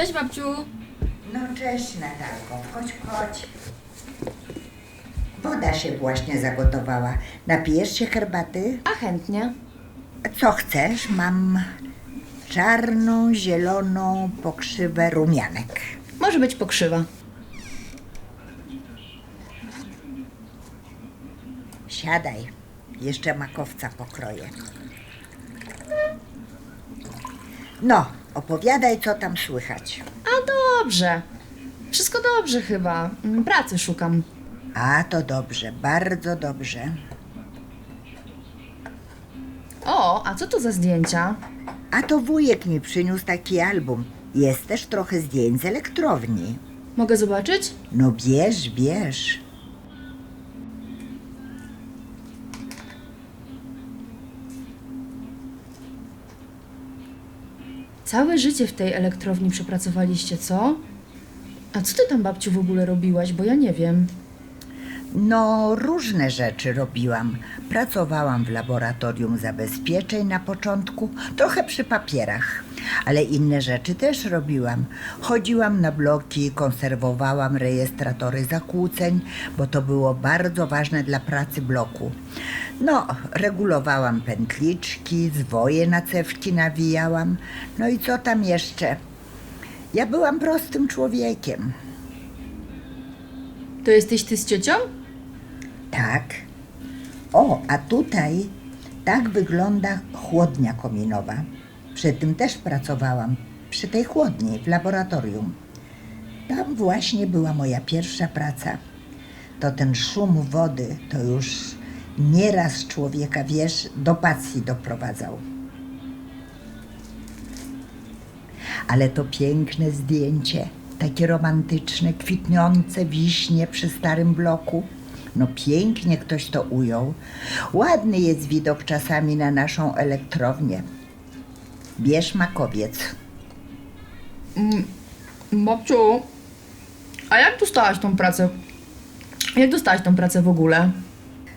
Cześć babciu. No cześć Natalko, chodź, chodź. Woda się właśnie zagotowała. Napijesz się herbaty? A chętnie. Co chcesz? Mam czarną, zieloną pokrzywę rumianek. Może być pokrzywa. Siadaj, jeszcze makowca pokroję. No, opowiadaj, co tam słychać. A dobrze. Wszystko dobrze chyba. Mm, Pracy szukam. A, to dobrze, bardzo dobrze. O, a co to za zdjęcia? A to wujek mi przyniósł taki album. Jest też trochę zdjęć z elektrowni. Mogę zobaczyć? No bierz, bierz. Całe życie w tej elektrowni przepracowaliście, co? A co ty tam babciu w ogóle robiłaś, bo ja nie wiem. No, różne rzeczy robiłam. Pracowałam w laboratorium zabezpieczeń na początku, trochę przy papierach, ale inne rzeczy też robiłam. Chodziłam na bloki, konserwowałam rejestratory zakłóceń, bo to było bardzo ważne dla pracy bloku. No, regulowałam pętliczki, zwoje na cewki nawijałam. No i co tam jeszcze? Ja byłam prostym człowiekiem. To jesteś ty z ciocią? Tak. O, a tutaj tak wygląda chłodnia kominowa. Przy tym też pracowałam, przy tej chłodni w laboratorium. Tam właśnie była moja pierwsza praca. To ten szum wody to już nieraz człowieka, wiesz, do pasji doprowadzał. Ale to piękne zdjęcie, takie romantyczne, kwitnące wiśnie przy starym bloku. No pięknie ktoś to ujął. Ładny jest widok czasami na naszą elektrownię. Bierz makowiec. Babciu, a jak dostałaś tą pracę? Jak dostałaś tą pracę w ogóle?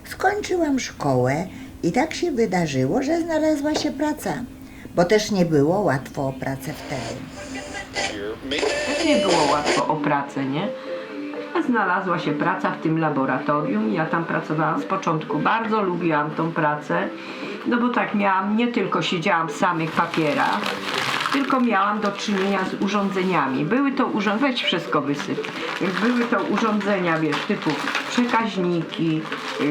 Skończyłam szkołę i tak się wydarzyło, że znalazła się praca. Bo też nie było łatwo o pracę wtedy. Też nie było łatwo o pracę, nie? Znalazła się praca w tym laboratorium. Ja tam pracowałam z początku. Bardzo lubiłam tą pracę. No bo tak miałam, nie tylko siedziałam w samych papierach, tylko miałam do czynienia z urządzeniami. Były to urządzenia, weź wszystko wysyp. Były to urządzenia, wiesz, typu przekaźniki, y, y,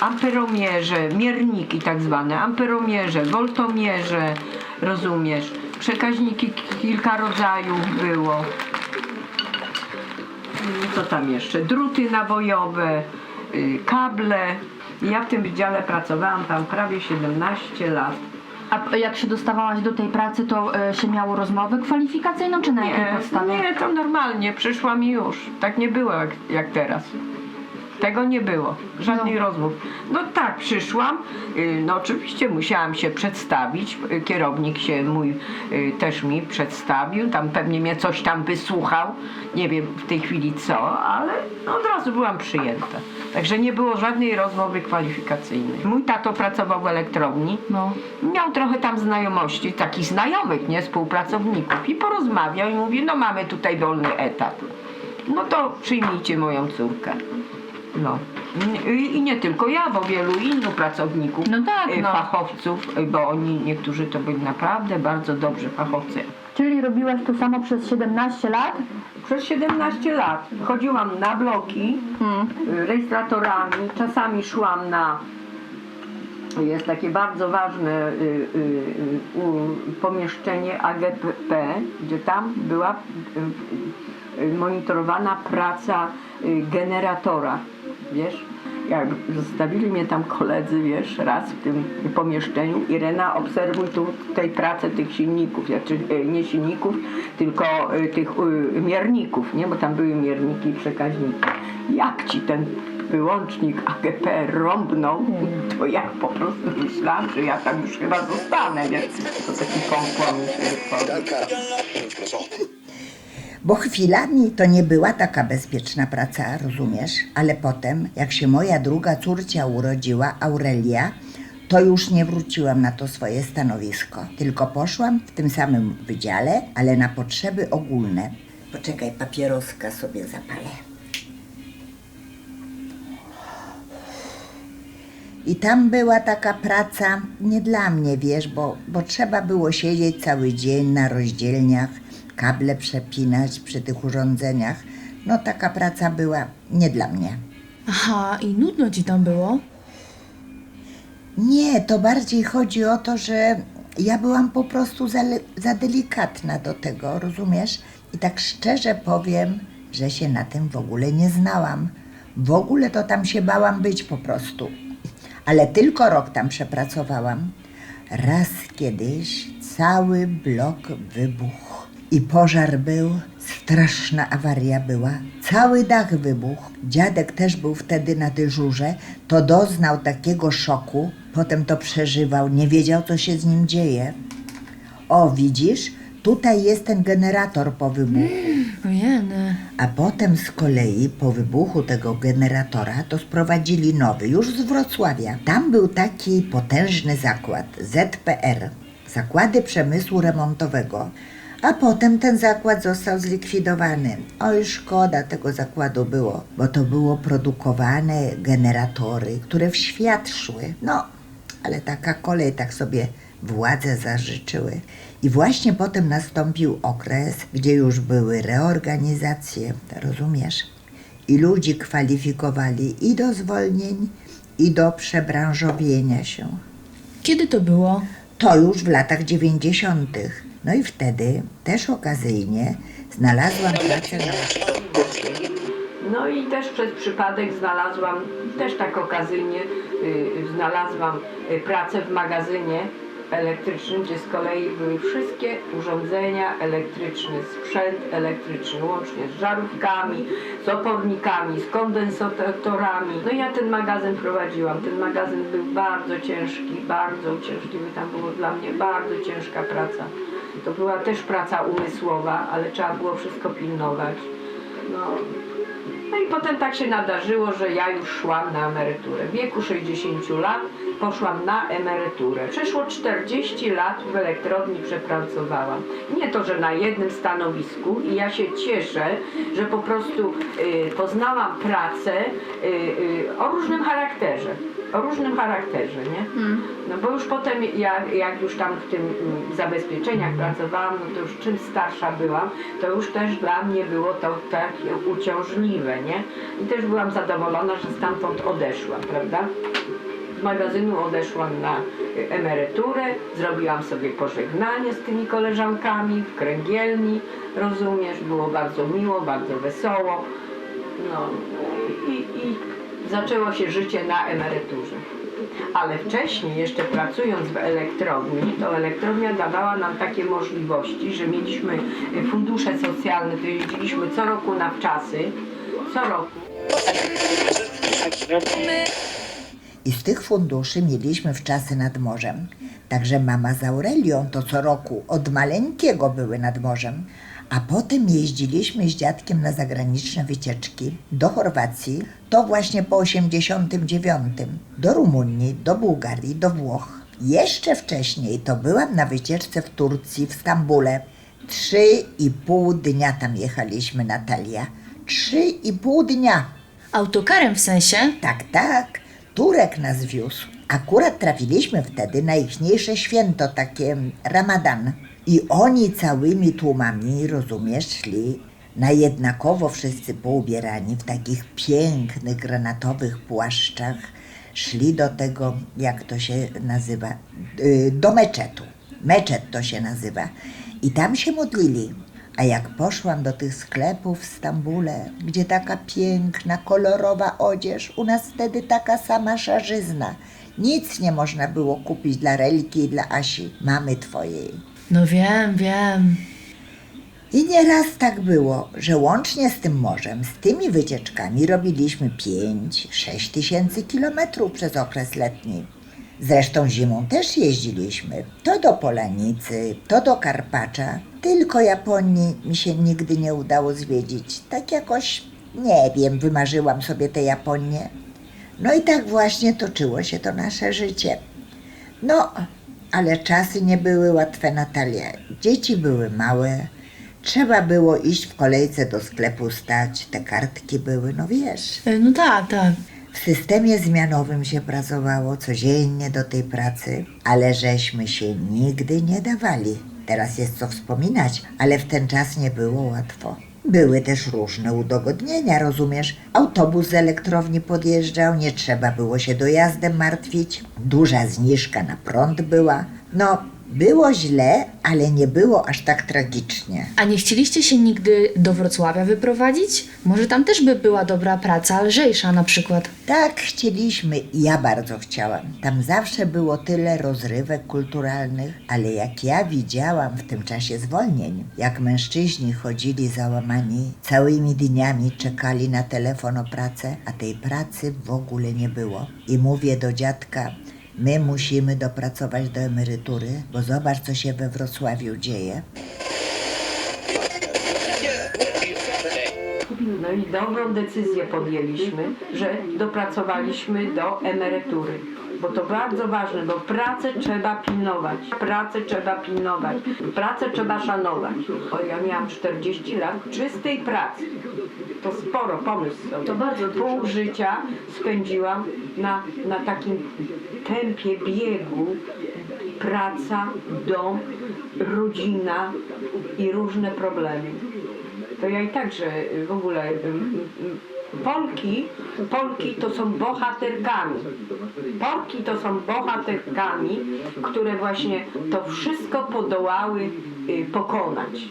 amperomierze, mierniki tak zwane, amperomierze, woltomierze, rozumiesz? Przekaźniki kilka rodzajów było co tam jeszcze, druty nabojowe, y, kable. Ja w tym wydziale pracowałam tam prawie 17 lat. A jak się dostawałaś do tej pracy, to e, się miało rozmowę kwalifikacyjną, czy na jakiej Nie, podstawie? nie, to normalnie, przyszłam i już. Tak nie było jak, jak teraz. Tego nie było, żadnych rozmów. No tak, przyszłam, y, no oczywiście musiałam się przedstawić, y, kierownik się mój y, też mi przedstawił, tam pewnie mnie coś tam wysłuchał, nie wiem w tej chwili co, ale no od razu byłam przyjęta. Także nie było żadnej rozmowy kwalifikacyjnej. Mój tato pracował w elektrowni, No. Miał trochę tam znajomości, takich znajomych, nie, współpracowników i porozmawiał i mówi, no mamy tutaj wolny etat. No to przyjmijcie moją córkę. No. I, I nie tylko ja, bo wielu innych pracowników, No tak, y, no. fachowców, y, bo oni, niektórzy to byli naprawdę bardzo dobrzy fachowcy. Czyli robiłaś to samo przez 17 lat? Przez 17 lat chodziłam na bloki y, rejestratorami, czasami szłam na jest takie bardzo ważne y, y, y, u- pomieszczenie AGP, gdzie tam była y, y, monitorowana praca y, generatora, wiesz? Jak zostawili mnie tam koledzy, wiesz, raz w tym pomieszczeniu. Irena, obserwuj tu tej pracę tych silników, znaczy y, nie silników, tylko y, tych y, mierników, nie? Bo tam były mierniki i przekaźniki. Jak ci ten wyłącznik AGP rąbnął, to ja po prostu myślałam, że ja tam już chyba zostanę, wiesz? To taki pąkła mi się. Bo chwilami to nie była taka bezpieczna praca, rozumiesz? Ale potem, jak się moja druga córcia urodziła, Aurelia, to już nie wróciłam na to swoje stanowisko, tylko poszłam w tym samym wydziale, ale na potrzeby ogólne. Poczekaj, papieroska sobie zapalę. I tam była taka praca nie dla mnie, wiesz, bo, bo trzeba było siedzieć cały dzień na rozdzielniach, kable przepinać przy tych urządzeniach. No taka praca była nie dla mnie. Aha, i nudno ci tam było? Nie, to bardziej chodzi o to, że ja byłam po prostu za, za delikatna do tego, rozumiesz? I tak szczerze powiem, że się na tym w ogóle nie znałam. W ogóle to tam się bałam być po prostu. Ale tylko rok tam przepracowałam. Raz kiedyś cały blok wybuchł i pożar był, straszna awaria była. Cały dach wybuchł. Dziadek też był wtedy na dyżurze, to doznał takiego szoku, potem to przeżywał, nie wiedział co się z nim dzieje. O, widzisz, tutaj jest ten generator po wybuchu. Ojeny. A potem z kolei po wybuchu tego generatora to sprowadzili nowy, już z Wrocławia. Tam był taki potężny zakład ZPR, Zakłady Przemysłu Remontowego. A potem ten zakład został zlikwidowany. Oj, szkoda tego zakładu było, bo to było produkowane generatory, które w świat szły. No, ale taka kolej tak sobie władze zażyczyły. I właśnie potem nastąpił okres, gdzie już były reorganizacje, rozumiesz? I ludzi kwalifikowali i do zwolnień, i do przebranżowienia się. Kiedy to było? To już w latach dziewięćdziesiątych. No i wtedy też okazyjnie znalazłam pracę na No i też przez przypadek znalazłam, też tak okazyjnie y, znalazłam y, pracę w magazynie elektrycznym, gdzie z kolei były wszystkie urządzenia elektryczne, sprzęt elektryczny, łącznie z żarówkami, z opornikami, z kondensatorami. No ja ten magazyn prowadziłam. Ten magazyn był bardzo ciężki, bardzo uciążliwy. Tam było dla mnie bardzo ciężka praca. To była też praca umysłowa, ale trzeba było wszystko pilnować. No, no i potem tak się nadarzyło, że ja już szłam na emeryturę. W wieku 60 lat poszłam na emeryturę. Przeszło 40 lat w elektrowni przepracowałam. Nie to, że na jednym stanowisku i ja się cieszę, że po prostu y, poznałam pracę y, y, o różnym charakterze. O różnym charakterze, nie? No bo już potem, jak, jak już tam w tym mm, zabezpieczeniach pracowałam, no to już czym starsza byłam, to już też dla mnie było to takie uciążliwe, nie? I też byłam zadowolona, że stamtąd odeszłam, prawda? Z magazynu odeszłam na y, emeryturę, zrobiłam sobie pożegnanie z tymi koleżankami w kręgielni, rozumiesz, było bardzo miło, bardzo wesoło. No i, i zaczęło się życie na emeryturze. Ale wcześniej, jeszcze pracując w elektrowni, to elektrownia dawała nam takie możliwości, że mieliśmy y, fundusze socjalne, to jeździliśmy co roku na wczasy, co roku. I z tych funduszy mieliśmy w czasy nad morzem. Także mama z Aurelią to co roku od maleńkiego były nad morzem. A potem jeździliśmy z dziadkiem na zagraniczne wycieczki do Chorwacji, to właśnie po 89, do Rumunii, do Bułgarii, do Włoch. Jeszcze wcześniej to byłam na wycieczce w Turcji, w Stambule. Trzy i pół dnia tam jechaliśmy, Natalia. Trzy i pół dnia. Autokarem w sensie? Tak, tak. Turek nas wiózł. Akurat trafiliśmy wtedy na ichniejsze święto, takie Ramadan. I oni całymi tłumami, rozumiesz, szli na jednakowo wszyscy poubierani w takich pięknych granatowych płaszczach. Szli do tego, jak to się nazywa, yy, do meczetu. Meczet to się nazywa. I tam się modlili. A jak poszłam do tych sklepów w Stambule, gdzie taka piękna, kolorowa odzież, u nas wtedy taka sama szarzyzna. Nic nie można było kupić dla Relki i dla Asi, mamy twojej. No wiem, wiem. I nieraz tak było, że łącznie z tym morzem, z tymi wycieczkami robiliśmy 5-6 tysięcy kilometrów przez okres letni. Zresztą zimą też jeździliśmy, to do Polanicy, to do Karpacza. Tylko Japonii mi się nigdy nie udało zwiedzić. Tak jakoś, nie wiem, wymarzyłam sobie tę Japonię. No i tak właśnie toczyło się to nasze życie. No, ale czasy nie były łatwe, Natalia. Dzieci były małe. Trzeba było iść w kolejce do sklepu stać. Te kartki były, no wiesz. E, No tak, tak. W systemie zmianowym się pracowało codziennie do tej pracy, ale żeśmy się nigdy nie dawali. Teraz jest co wspominać, ale w ten czas nie było łatwo. Były też różne udogodnienia, rozumiesz? Autobus z elektrowni podjeżdżał, nie trzeba było się dojazdem martwić, duża zniżka na prąd była. No, było źle, ale nie było aż tak tragicznie. A nie chcieliście się nigdy do Wrocławia wyprowadzić? Może tam też by była dobra praca, lżejsza na przykład. Tak chcieliśmy i ja bardzo chciałam. Tam zawsze było tyle rozrywek kulturalnych, ale jak ja widziałam w tym czasie zwolnień, jak mężczyźni chodzili załamani, całymi dniami czekali na telefon o pracę, a tej pracy w ogóle nie było. I mówię do dziadka, my musimy dopracować do emerytury, bo zobacz, co się we Wrocławiu dzieje. No i dobrą decyzję podjęliśmy, że dopracowaliśmy do emerytury. Bo to bardzo ważne, bo pracę trzeba pilnować. Pracę trzeba pilnować. Pracę trzeba szanować. O, ja miałam 40 lat czystej pracy. To sporo, pomysł sobie. To bardzo dużo. Pół życia spędziłam na, na takim tempie biegu. Praca, dom, rodzina i różne problemy to ja i tak, że w ogóle ym, ym, Polki, Polki to są bohaterkami. Polki to są bohaterkami, które właśnie to wszystko podołały pokonać.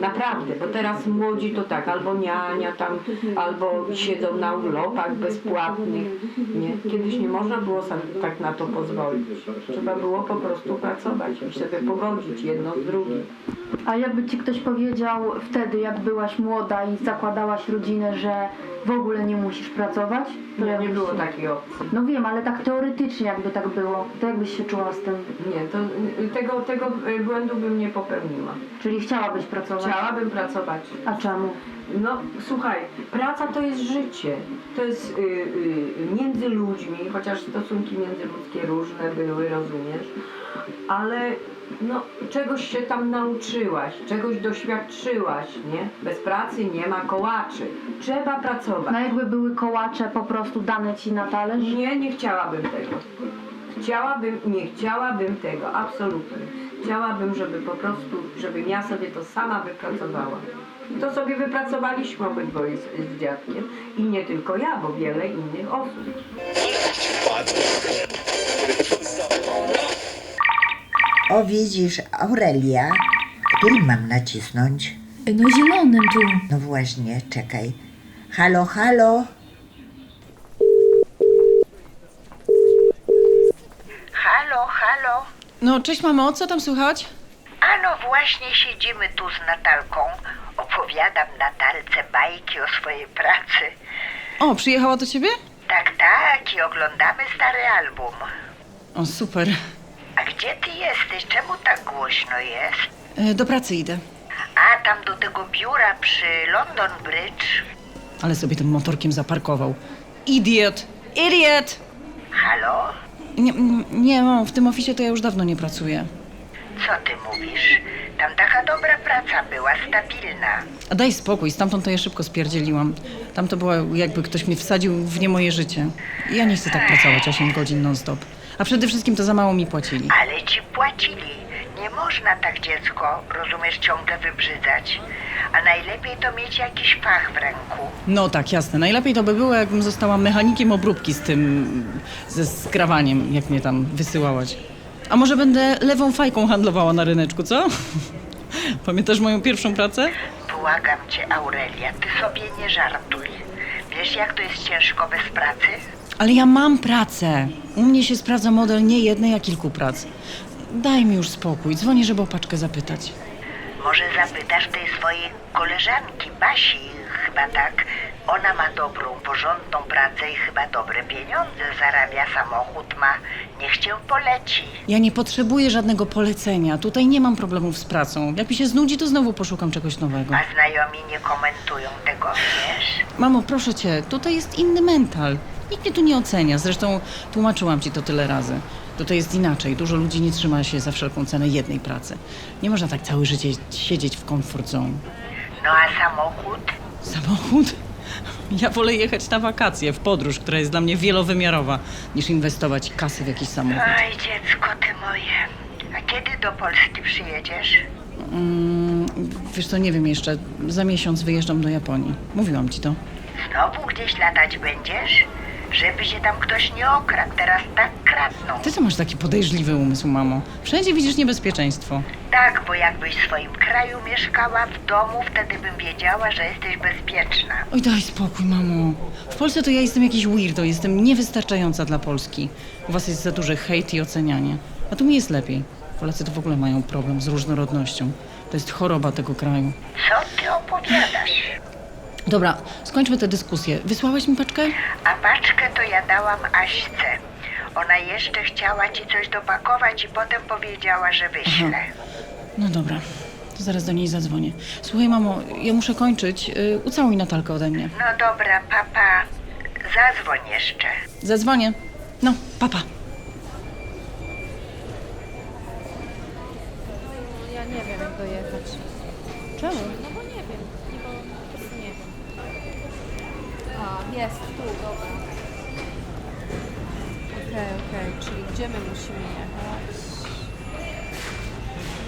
Naprawdę, bo teraz młodzi to tak, albo niania tam, albo siedzą na urlopach bezpłatnych. Nie? Kiedyś nie można było tak na to pozwolić. Trzeba było po prostu pracować i sobie pogodzić jedno z drugim. A jakby ci ktoś powiedział wtedy, jak byłaś młoda i zakładałaś rodzinę, że w ogóle nie musisz pracować? To Nie, nie jakbyś było się- takiej opcji. No wiem, ale tak teoretycznie jakby tak było, to jakbyś się czuła z tym? Nie, to y, tego, tego y, błędu bym nie popełniła. Czyli chciałabyś pracować? Chciałabym pracować. A czemu? No słuchaj, praca to jest życie. To jest y, y, między ludźmi, chociaż stosunki międzyludzkie różne były, rozumiesz, ale no, czegoś się tam nauczyłaś, czegoś doświadczyłaś, nie? Bez pracy nie ma kołaczy. Trzeba pracować. No jakby były kołacze po prostu dane ci na talerz? Nie, nie chciałabym tego. Chciałabym, nie chciałabym tego, absolutnie. Chciałabym, żeby po prostu, żebym ja sobie to sama wypracowała. I to sobie wypracowaliśmy obydwoje z, z dziadkiem. I nie tylko ja, bo wiele innych osób. O, widzisz, Aurelia, którym mam nacisnąć? No zielonym tu. No właśnie, czekaj. Halo. Halo, halo. No, cześć mamo, co tam słychać? A no właśnie siedzimy tu z Natalką. Opowiadam Natalce bajki o swojej pracy. O, przyjechała do ciebie? Tak, tak, i oglądamy stary album. O, super. A gdzie ty jesteś? Czemu tak głośno jest? E, do pracy idę. A tam do tego biura przy London Bridge. Ale sobie tym motorkiem zaparkował. Idiot! Idiot! Halo? Nie, nie, mamo, w tym oficie to ja już dawno nie pracuję. Co ty mówisz? Tam taka dobra praca była, stabilna. A daj spokój, stamtąd to ja szybko spierdzieliłam. Tam to było jakby ktoś mnie wsadził w nie moje życie. Ja nie chcę tak pracować 8 godzin non-stop. A przede wszystkim to za mało mi płacili. Ale ci płacili. Nie można tak dziecko, rozumiesz, ciągle wybrzydzać. A najlepiej to mieć jakiś fach w ręku. No tak, jasne. Najlepiej to by było, jakbym została mechanikiem obróbki z tym, ze skrawaniem, jak mnie tam wysyłałaś. A może będę lewą fajką handlowała na ryneczku, co? Pamiętasz moją pierwszą pracę? Błagam cię, Aurelia, ty sobie nie żartuj. Wiesz, jak to jest ciężko bez pracy? Ale ja mam pracę. U mnie się sprawdza model nie jednej, a kilku prac. Daj mi już spokój. Dzwonię, żeby o paczkę zapytać. Może zapytasz tej swojej koleżanki, Basi, chyba tak. Ona ma dobrą, porządną pracę i chyba dobre pieniądze zarabia, samochód ma. Niech cię poleci. Ja nie potrzebuję żadnego polecenia. Tutaj nie mam problemów z pracą. Jak mi się znudzi, to znowu poszukam czegoś nowego. A znajomi nie komentują tego, wiesz? Mamo, proszę cię, tutaj jest inny mental. Nikt mnie tu nie ocenia. Zresztą tłumaczyłam ci to tyle razy. Tutaj jest inaczej. Dużo ludzi nie trzyma się za wszelką cenę jednej pracy. Nie można tak całe życie siedzieć w comfort zone. No a samochód? Samochód? Ja wolę jechać na wakacje, w podróż, która jest dla mnie wielowymiarowa, niż inwestować kasy w jakiś samochód. Oj, dziecko ty moje. A kiedy do Polski przyjedziesz? Mm, wiesz co, nie wiem jeszcze. Za miesiąc wyjeżdżam do Japonii. Mówiłam ci to. Znowu gdzieś latać będziesz? Żeby się tam ktoś nie okradł, teraz tak kradną. Ty to masz taki podejrzliwy umysł, mamo. Wszędzie widzisz niebezpieczeństwo. Tak, bo jakbyś w swoim kraju mieszkała, w domu, wtedy bym wiedziała, że jesteś bezpieczna. Oj, daj spokój, mamo. W Polsce to ja jestem jakiś weirdo, jestem niewystarczająca dla Polski. U was jest za duży hejt i ocenianie. A tu mi jest lepiej. Polacy to w ogóle mają problem z różnorodnością. To jest choroba tego kraju. Co ty opowiadasz? Dobra, skończmy tę dyskusję. Wysłałeś mi paczkę? A paczkę to ja dałam Aśce. Ona jeszcze chciała ci coś dopakować i potem powiedziała, że wyśle. No dobra, to zaraz do niej zadzwonię. Słuchaj, mamo, ja muszę kończyć. Yy, ucałuj Natalkę ode mnie. No dobra, papa, zadzwoń jeszcze. Zadzwonię. No, papa. Ja nie wiem, jak dojechać. Czemu? No bo nie wiem, nie, bo po prostu nie wiem. A, jest, tu, dobra. Okej, okej, czyli gdzie my musimy jechać?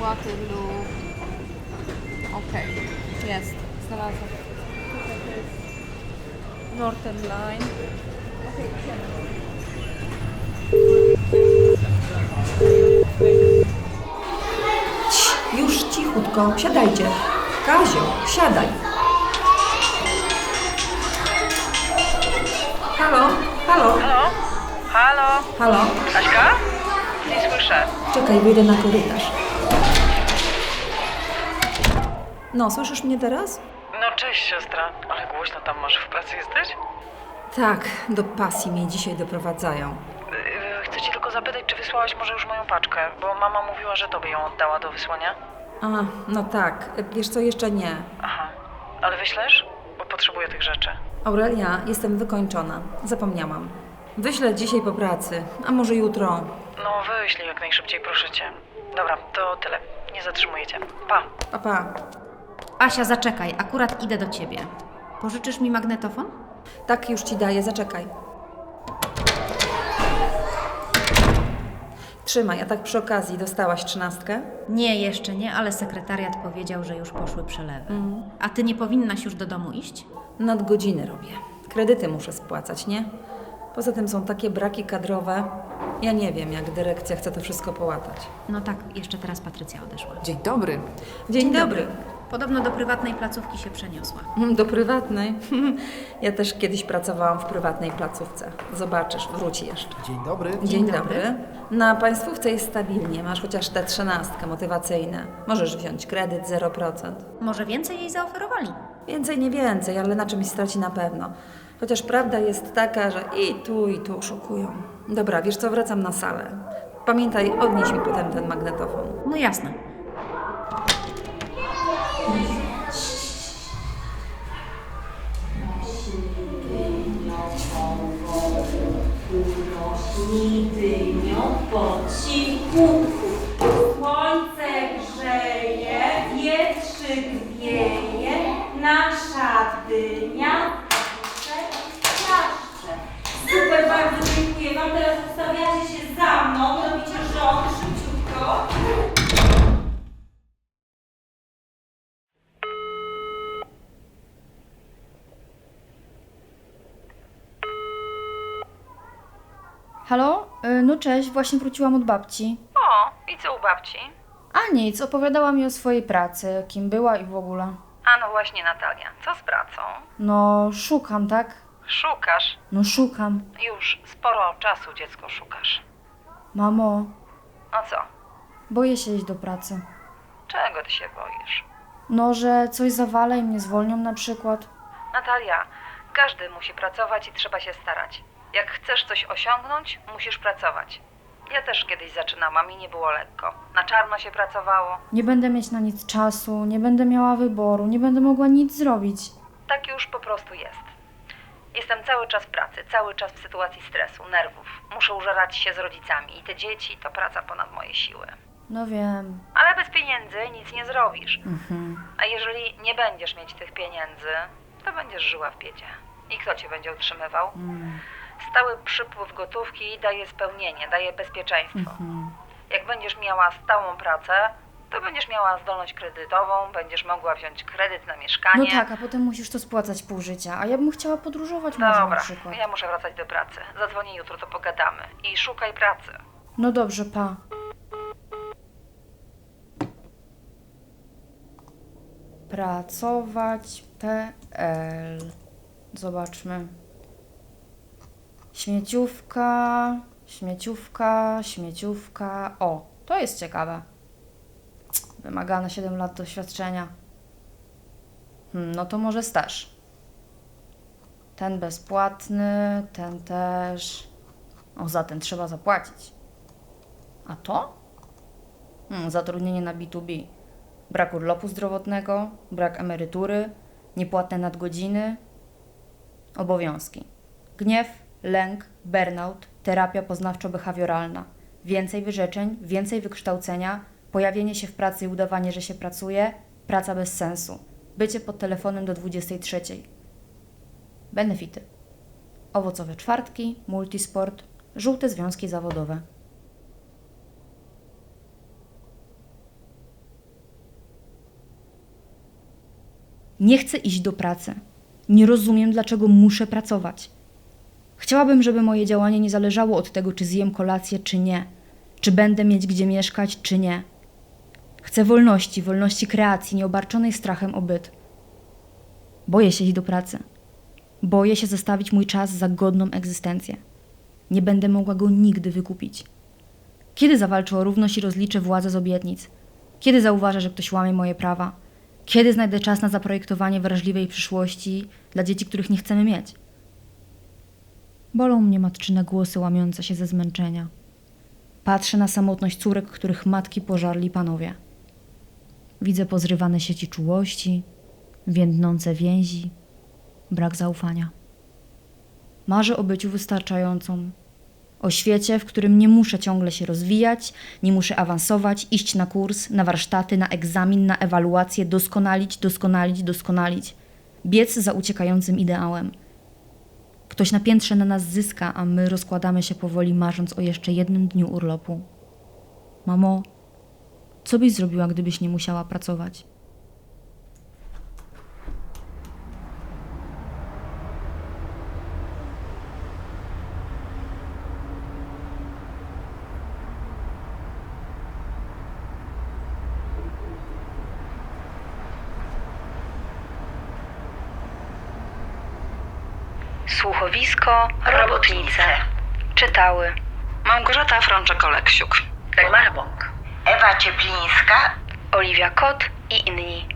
Waterloo. Okej, jest, znalazłam. Tutaj jest Northern Line. Okej, idziemy. Już cichutko, siadajcie. Kazio, siadaj. Halo, halo, Halo? Halo? halo. Aśka? Nie słyszę. Czekaj, wyjdę na korytarz. No, słyszysz mnie teraz? No cześć siostra, ale głośno tam masz. W pracy jesteś? Tak, do pasji mnie dzisiaj doprowadzają. Yy, Chcę cię tylko zapytać, czy wysłałaś może już moją paczkę, bo mama mówiła, że tobie ją oddała do wysłania. A, no tak, wiesz co, jeszcze nie. Aha. Ale wyślesz? Bo potrzebuję tych rzeczy. Aurelia, jestem wykończona. Zapomniałam. Wyślę dzisiaj po pracy, a może jutro. No wyślij jak najszybciej, proszę cię. Dobra, to tyle. Nie zatrzymuję cię. Pa. Pa, pa. Asia, zaczekaj, akurat idę do ciebie. Pożyczysz mi magnetofon? Tak, już ci daję, zaczekaj. Trzymaj, a tak przy okazji dostałaś trzynastkę? Nie, jeszcze nie, ale sekretariat powiedział, że już poszły przelewy. A ty nie powinnaś już do domu iść? Nadgodziny robię. Kredyty muszę spłacać, nie? Poza tym są takie braki kadrowe. Ja nie wiem, jak dyrekcja chce to wszystko połatać. No tak, jeszcze teraz Patrycja odeszła. Dzień dobry. Dzień, dobry. Podobno do prywatnej placówki się przeniosła. Do prywatnej. Ja też kiedyś pracowałam w prywatnej placówce. Zobaczysz, wróci jeszcze. Dzień dobry. Dzień, dobry. Na państwówce jest stabilnie. Masz chociaż te trzynastkę motywacyjne. Możesz wziąć kredyt 0%. Może więcej jej zaoferowali? Więcej, nie więcej, ale na czymś straci na pewno. Chociaż prawda jest taka, że i tu, i tu oszukują. Dobra, wiesz co, wracam na salę. Pamiętaj, odnieś mi potem ten magnetofon. No jasne. Cichu. Słońce grzeje, wietrzyk wieje, nasza dynia klaszcze. Super, bardzo dziękuję Wam. Teraz ustawiacie się za mną, robicie rząd szybciutko. Halo? Y, No cześć, właśnie wróciłam od babci. I co u babci? A nic, opowiadała mi o swojej pracy, kim była i w ogóle. A no właśnie Natalia, co z pracą? No, szukam, tak? Szukasz. No szukam. Już sporo czasu dziecko szukasz. Mamo, No co? boję się iść do pracy. Czego ty się boisz? No, że coś zawalę i mnie zwolnią na przykład. Natalia, każdy musi pracować i trzeba się starać. Jak chcesz coś osiągnąć, musisz pracować. Ja też kiedyś zaczynałam i nie było lekko. Na czarno się pracowało. Nie będę mieć na nic czasu, nie będę miała wyboru, nie będę mogła nic zrobić. Tak już po prostu jest. Jestem cały czas w pracy, cały czas w sytuacji stresu, nerwów. Muszę użerać się z rodzicami i te dzieci to praca ponad moje siły. No wiem. Ale bez pieniędzy nic nie zrobisz. Mhm. A jeżeli nie będziesz mieć tych pieniędzy, to będziesz żyła w biedzie. I kto cię będzie utrzymywał? Mm. Stały przypływ gotówki daje spełnienie, daje bezpieczeństwo. Mhm. Jak będziesz miała stałą pracę, to będziesz miała zdolność kredytową, będziesz mogła wziąć kredyt na mieszkanie. No tak, a potem musisz to spłacać pół życia. A ja bym chciała podróżować może na Dobra, przykład. ja muszę wracać do pracy. Zadzwonię jutro, to pogadamy. I szukaj pracy. No dobrze, pa. Pracować.pl Zobaczmy. Śmieciówka, śmieciówka, śmieciówka. O, to jest ciekawe. Wymagane 7 lat doświadczenia. Hmm, no to może staż. Ten bezpłatny, ten też. O, za ten trzeba zapłacić. A to? Hmm, zatrudnienie na B2B. Brak urlopu zdrowotnego, brak emerytury, niepłatne nadgodziny, obowiązki. Gniew, lęk, burnout, terapia poznawczo-behawioralna. Więcej wyrzeczeń, więcej wykształcenia, pojawienie się w pracy i udawanie, że się pracuje, praca bez sensu. Bycie pod telefonem do 23. Benefity. Owocowe czwartki, multisport, żółte związki zawodowe. Nie chcę iść do pracy. Nie rozumiem, dlaczego muszę pracować. Chciałabym, żeby moje działanie nie zależało od tego, czy zjem kolację, czy nie, czy będę mieć gdzie mieszkać, czy nie. Chcę wolności, wolności kreacji, nieobarczonej strachem o byt. Boję się iść do pracy. Boję się zostawić mój czas za godną egzystencję. Nie będę mogła go nigdy wykupić. Kiedy zawalczę o równość i rozliczę władzę z obietnic? Kiedy zauważę, że ktoś łamie moje prawa? Kiedy znajdę czas na zaprojektowanie wrażliwej przyszłości dla dzieci, których nie chcemy mieć? Bolą mnie matczyne głosy łamiące się ze zmęczenia. Patrzę na samotność córek, których matki pożarli panowie. Widzę pozrywane sieci czułości, więdnące więzi, brak zaufania. Marzę o byciu wystarczającą, o świecie, w którym nie muszę ciągle się rozwijać, nie muszę awansować, iść na kurs, na warsztaty, na egzamin, na ewaluację, doskonalić, doskonalić, doskonalić, biec za uciekającym ideałem. Ktoś na piętrze na nas zyska, a my rozkładamy się powoli, marząc o jeszcze jednym dniu urlopu. Mamo, co byś zrobiła, gdybyś nie musiała pracować? Słuchowisko Robotnice. Czytały. Małgorzata Frączek-Oleksiuk, Ewa Cieplińska. Oliwia Kot i inni.